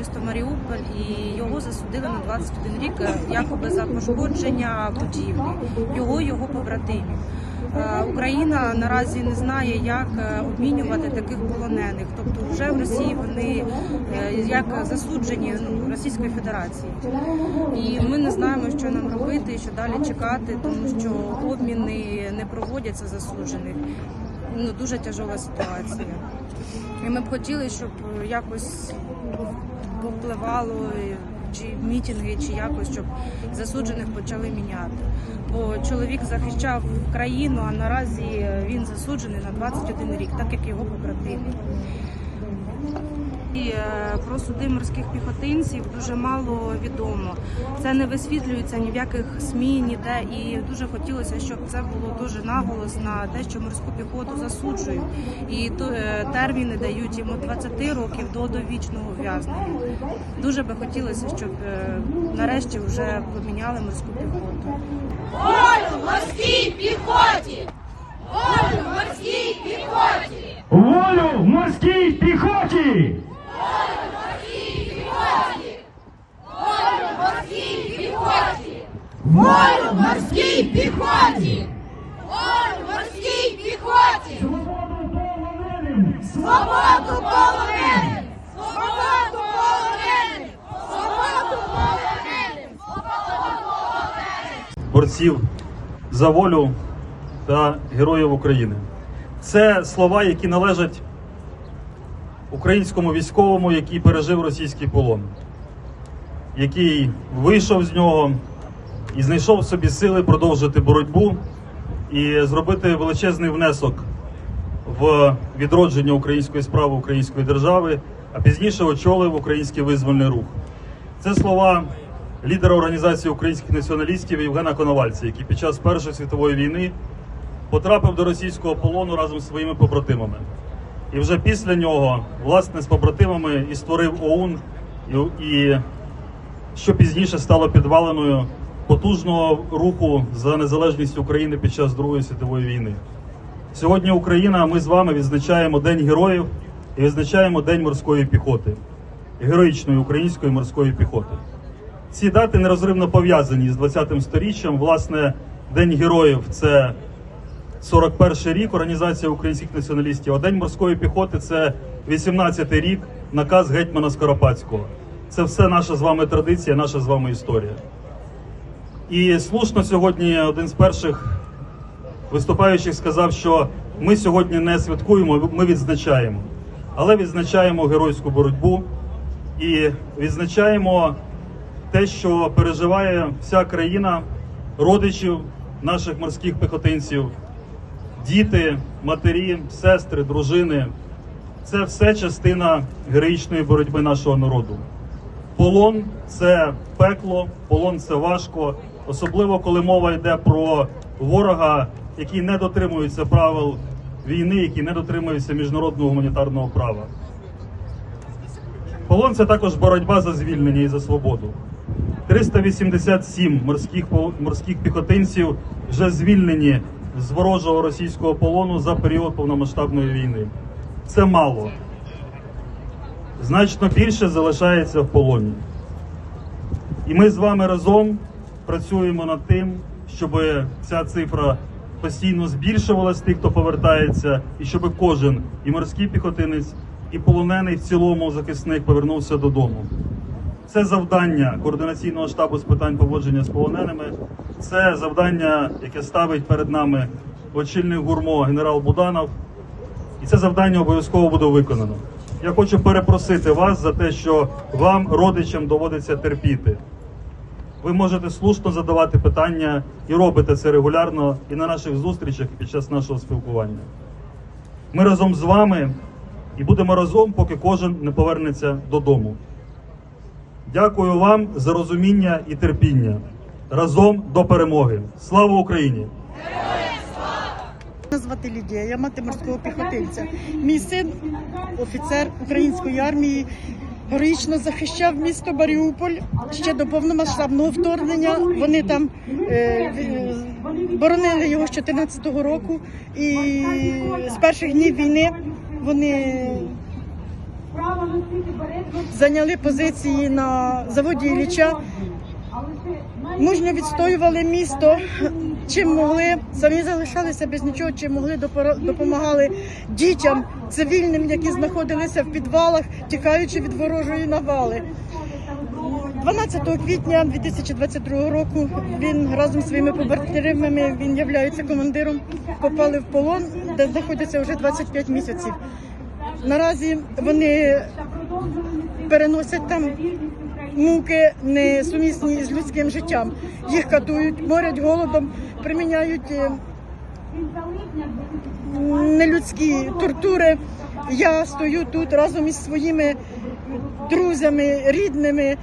місто Маріуполь і його засудили на 21 рік, е, якоби за пошкодження будівлі, його його побратимів. Е, Україна наразі не знає, як е, обмінювати таких полонених. Тобто, вже в Росії вони як засуджені ну, Російської Федерації. І ми не знаємо, що нам робити, що далі чекати, тому що обміни не проводяться засуджених. Ну дуже тяжова ситуація. І ми б хотіли, щоб якось повпливало е, чи мітинги, чи якось, щоб засуджених почали міняти. Бо чоловік захищав країну, а наразі він засуджений на 21 рік, так як його побратими. І е, про суди морських піхотинців дуже мало відомо. Це не висвітлюється ні в яких СМІ, ніде. І дуже хотілося, щоб це було дуже наголос на те, що морську піхоту засуджують. І то е, терміни дають йому 20 років до довічного ув'язнення. Дуже би хотілося, щоб е, нарешті вже поміняли морську піхоту. Волю морській піхоті! Волю морській піхоті! Волю морській піхоті! Волю піхоті! Волю морській піхоті! Свободу полоненим! Свободу полоненим! Свободу полоненим! Свободу! Свободу полоненим! борців за волю та героїв України. Це слова, які належать українському військовому, який пережив російський полон, який вийшов з нього і знайшов в собі сили продовжити боротьбу і зробити величезний внесок в відродження української справи української держави, а пізніше очолив український визвольний рух. Це слова лідера організації українських націоналістів Євгена Коновальця, який під час Першої світової війни потрапив до російського полону разом з своїми побратимами. І вже після нього, власне, з побратимами і створив ОУН, і, що пізніше стало підваленою потужного руху за незалежність України під час Другої світової війни. Сьогодні Україна, ми з вами відзначаємо День героїв і відзначаємо День морської піхоти, героїчної української морської піхоти. Ці дати нерозривно пов'язані з 20-м сторіччям. Власне, День героїв це 41 рік Організація українських націоналістів, а День морської піхоти це 18-й рік, наказ гетьмана Скоропадського. Це все наша з вами традиція, наша з вами історія. І слушно сьогодні один з перших виступаючих сказав, що ми сьогодні не святкуємо, ми відзначаємо. Але відзначаємо геройську боротьбу і відзначаємо те, що переживає вся країна родичів наших морських піхотинців, діти, матері, сестри, дружини. Це все частина героїчної боротьби нашого народу. Полон це пекло, полон це важко, особливо коли мова йде про ворога, який не дотримується правил війни, який не дотримується міжнародного гуманітарного права. Полон це також боротьба за звільнення і за свободу. 387 морських морських піхотинців вже звільнені з ворожого російського полону за період повномасштабної війни. Це мало. Значно більше залишається в полоні. І ми з вами разом працюємо над тим, щоб ця цифра постійно збільшувалась тих, хто повертається, і щоб кожен і морський піхотинець, і полонений в цілому захисник повернувся додому. Це завдання координаційного штабу з питань поводження з полоненими. Це завдання, яке ставить перед нами очільник гурмо генерал Буданов. І це завдання обов'язково буде виконано. Я хочу перепросити вас за те, що вам, родичам, доводиться терпіти. Ви можете слушно задавати питання і робите це регулярно і на наших зустрічах і під час нашого спілкування. Ми разом з вами і будемо разом, поки кожен не повернеться додому. Дякую вам за розуміння і терпіння. Разом до перемоги. Слава Україні! Мене звати Лідія, я мати морського піхотинця. Мій син, офіцер української армії, героїчно захищав місто Маріуполь ще до повномасштабного вторгнення. Вони там е, боронили його з 14-го року, і з перших днів війни вони зайняли позиції на заводі Ілліча, мужньо відстоювали місто, чим могли, самі залишалися без нічого, чим могли допомагали дітям цивільним, які знаходилися в підвалах, тікаючи від ворожої навали. 12 квітня 2022 року він разом зі своїми побратимами, він є командиром, попали в полон, де знаходяться вже 25 місяців. Наразі вони переносять там муки несумісні з людським життям. Їх катують, морять голодом, приміняють е, нелюдські тортури. Я стою тут разом із своїми друзями, рідними, е,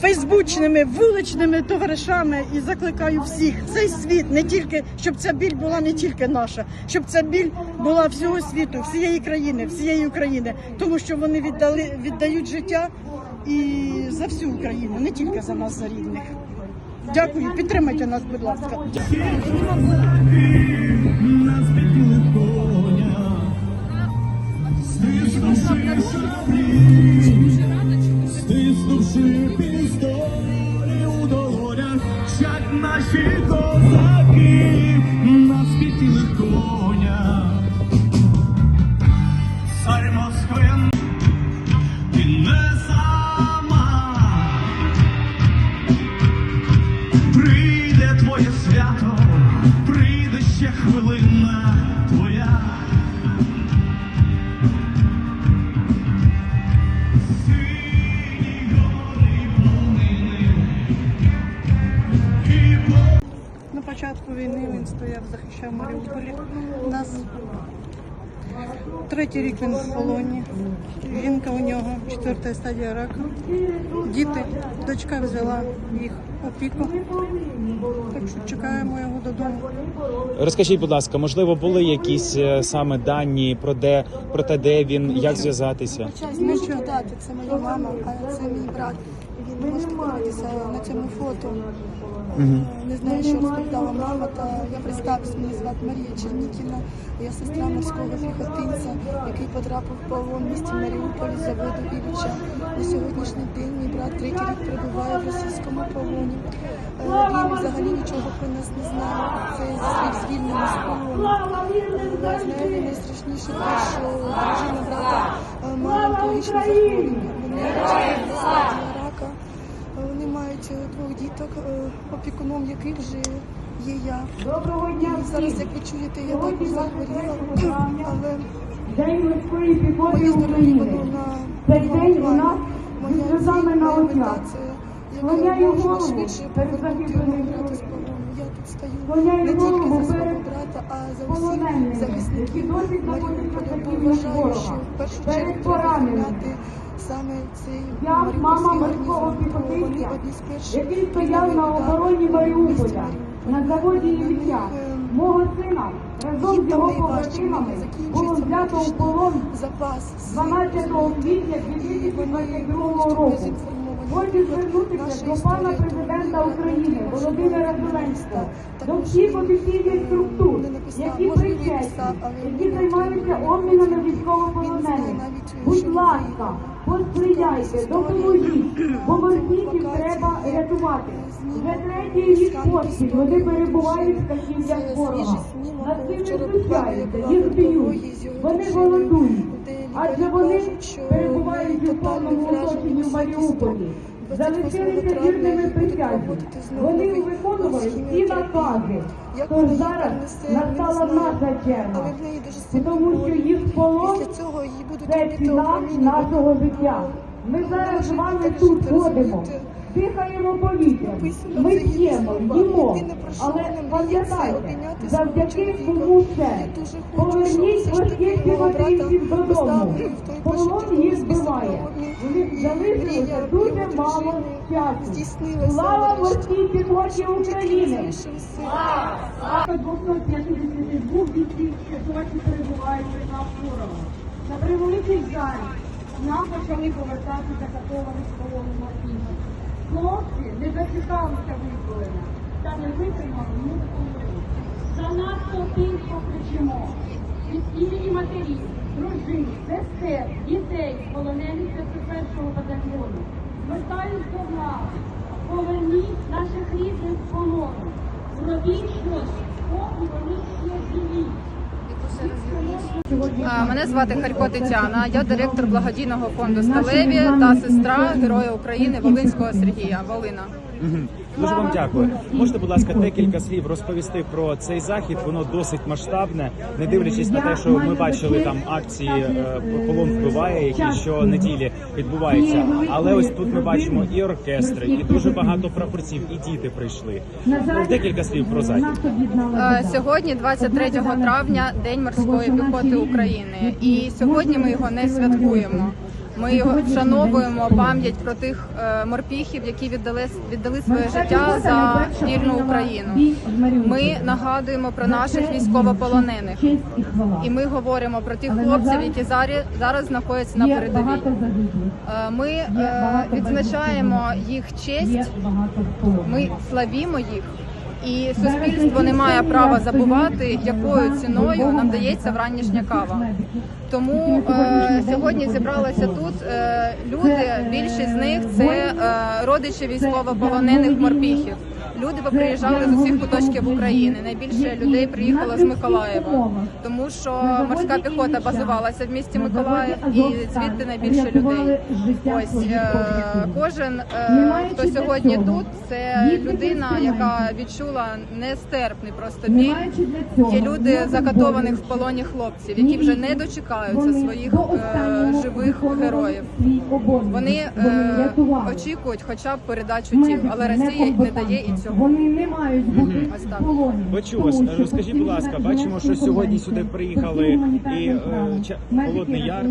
фейсбучними, вуличними товаришами і закликаю всіх цей світ не тільки щоб ця біль була не тільки наша, щоб ця біль була всього світу, всієї країни, всієї України, тому що вони віддали віддають життя і за всю Україну, не тільки за нас, за рідних. Дякую, підтримайте нас, будь ласка. Стиснувши пістолі у долонях, як наші козаки третій рік він в полоні. Жінка у нього четверта стадія раку. Діти, дочка взяла їх опіку. Так що чекаємо його додому. Розкажіть, будь ласка, можливо, були якісь е, саме дані про де про те, де він, як зв'язатися? Не читати, це моя мама, а це мій брат. Він може подивитися на цьому фото. Е, Не знаю, що розповідала мама, та я представлюсь, мене звати Марія Чернікіна. Я сестра морського піхотинця, який потрапив в полон в місті Маріуполі з заводу Ілліча. На сьогоднішній день мій брат третій рік перебуває в російському полоні. Е, Він взагалі нічого про нас не знає. Це слів звільнений з полону. Я знаю найстрашніше те, що дружина брата е, має онкологічне захворювання. Вони рака. Е, Вони мають е, двох діток, е, опікуном яких вже є я. Доброго дня. Зараз, як ви чуєте, я також захворіла, але моє здоров'я воно на другому плані. Моя ціль, моя мета це якомога швидше повернути його брата з полону. Я тут стою. Не тільки за свого брата, а за всіх захисників. Маріуполя, бо вважаю, що в першу чергу треба звільняти саме цей маріупольський гарнізон, бо вони одні з перших який стояв на обороні Маріуполя на заводі Ілліча. Мого сина разом з його побратимами було взято у полон 12 квітня 2022 року. Хочу звернутися до пана президента України Володимира Зеленського, до всіх офіційних структур, які причетні, які займаються обмінами військовополонених. Будь ласка, посприяйте, допоможіть, бо морпітів треба рятувати. Вже третій рік поспіль вони перебувають в кахів'ях ворога. Над цим не знущаються, їх б'ють, вони голодують. Адже вони перебувають у повному оточенні в Маріуполі. Залишилися вірними присязі. Вони виконували всі накази. Тож зараз настала наша черга, тому що їх полон це ціна нашого життя. Ми зараз з вами тут ходимо, дихаємо повітрям, ми п'ємо, їмо. Але пам'ятайте, завдяки кому це. Поверніть важких піхотинців додому. Полон їх У них залишилося дуже мало часу. Слава морській піхоті України! 252 бійців, що перебувають на ворога. На превеликий жаль, нам почали повертати закатованих полону Мартіна. Хлопці не дочекалися визволення. та не витримали муку. Занадто тихо кричимо. Від дружин, сестер, дітей, полонених 51-го батальйону. Звертаюсь до влади. Поверніть наших рідних з полону. Зробіть щось, поки вони ще живі. Мене звати Харько Тетяна. Я директор благодійного фонду Сталеві та сестра Героя України Волинського Сергія Волина. Дуже вам дякую. Можете, будь ласка, декілька слів розповісти про цей захід. Воно досить масштабне, не дивлячись на те, що ми бачили там акції е, полон вбиває, які щонеділі відбуваються. Але ось тут ми бачимо і оркестри, і дуже багато прапорців, і діти прийшли. Декілька слів про захід. Е, Сьогодні, 23 травня, День морської піхоти України. І сьогодні ми його не святкуємо. Ми його вшановуємо пам'ять про тих е, морпіхів, які віддали віддали своє життя за вільну Україну. Ми нагадуємо про наших військовополонених. І ми говоримо про тих хлопців, які зараз зараз знаходяться на передовій. Е, Ми е, відзначаємо їх честь, ми славімо їх. І суспільство не має права забувати, якою ціною нам дається вранішня кава. Тому е, сьогодні зібралися тут е, люди. Більшість з них це е, родичі військовополонених морпіхів. Люди поприїжджали з усіх куточків України. Найбільше людей приїхало з Миколаєва, тому що морська піхота базувалася в місті Миколаїв, і звідти найбільше людей. Ось е, кожен, е, хто сьогодні тут, це людина, яка відчула нестерпний просто біль. Є люди закатованих в полоні хлопців, які вже не дочекаються своїх е, живих героїв. Вони очікують хоча б передачу тіл, але Росія не дає і цього. Вони не мають бути в полоні. Почув вас. Розкажіть, будь ласка, бачимо, що сьогодні сюди приїхали і е, Ча- Холодний Яр,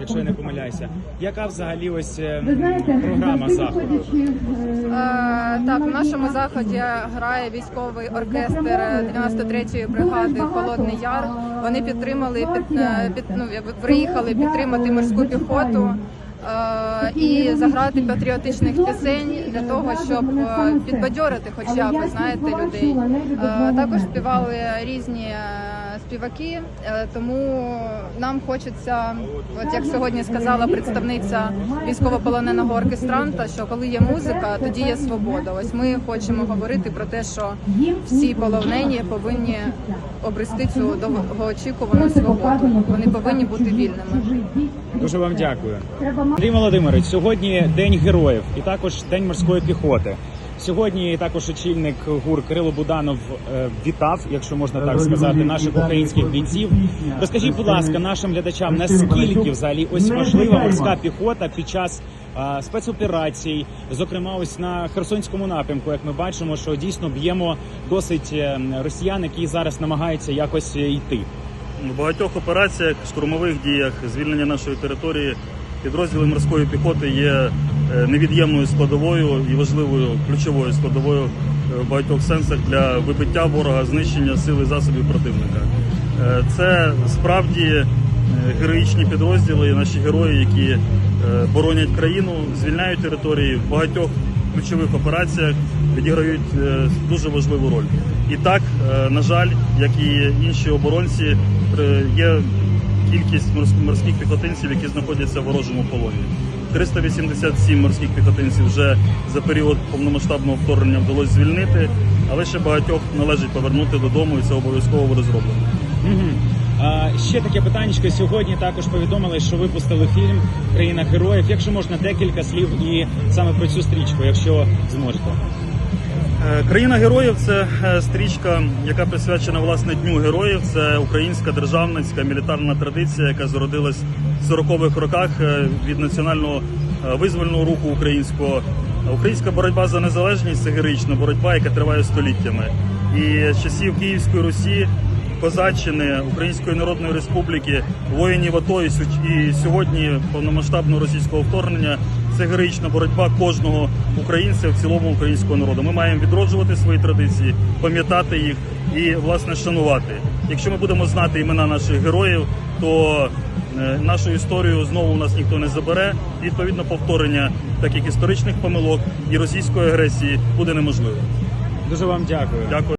якщо я не помиляюся. Яка взагалі ось е, Ви знаєте, програма завжди заходу? виходячи, Е, Так, в нашому заході грає військовий оркестр 93-ї бригади Холодний Яр. Вони підтримали під, е, під ну, якби приїхали підтримати морську піхоту. Е, І заграти патріотичних пісень для того, щоб е, підбадьорити, хоча б знаєте, людей. Е, Також співали різні співаки, е, тому нам хочеться, от як сьогодні сказала представниця військовополоненого оркестранта, що коли є музика, тоді є свобода. Ось ми хочемо говорити про те, що всі полонені повинні обрести цю довгоочікувану свободу. Вони повинні бути вільними. Дуже вам дякую. Андрій Володимирович, сьогодні День героїв і також День морської піхоти. Сьогодні також очільник ГУР Кирило Буданов е, вітав, якщо можна так сказати, наших українських бійців. Розкажіть, будь ласка, нашим глядачам, наскільки взагалі ось важлива морська піхота під час спецоперацій, зокрема, ось на Херсонському напрямку, як ми бачимо, що дійсно б'ємо досить е, росіян, які зараз намагаються якось йти. В багатьох операціях, штурмових діях, звільнення нашої території, підрозділи морської піхоти є невід'ємною складовою і важливою ключовою складовою е, в багатьох сенсах для вибиття ворога, знищення сил і засобів противника. Е, Це справді е, героїчні підрозділи, наші герої, які е, боронять країну, звільняють території в багатьох ключових операціях відіграють е, дуже важливу роль. І так, е, на жаль, як і інші оборонці, е, є кількість морськ- морських піхотинців, які знаходяться в ворожому полоні. 387 морських піхотинців вже за період повномасштабного вторгнення вдалося звільнити, але ще багатьох належить повернути додому, і це обов'язково буде зроблено. Мгм. А, ще таке питання. Сьогодні також повідомили, що випустили фільм Країна героїв. Якщо можна декілька слів і саме про цю стрічку, якщо зможете. Е, Країна героїв це е, стрічка, яка присвячена власне Дню героїв. Це українська державницька мілітарна традиція, яка зародилась 40-х роках е, від національного е, визвольного руху українського. Українська боротьба за незалежність це героїчна боротьба, яка триває століттями. І з часів Київської Русі, Козаччини, Української Народної Республіки, воїнів АТО і сьогодні повномасштабного російського вторгнення це героїчна боротьба кожного українця в цілому українського народу. Ми маємо відроджувати свої традиції, пам'ятати їх і власне шанувати. Якщо ми будемо знати імена наших героїв, то нашу історію знову у нас ніхто не забере. Відповідно, повторення таких історичних помилок і російської агресії буде неможливо. Дуже вам дякую. Дякую.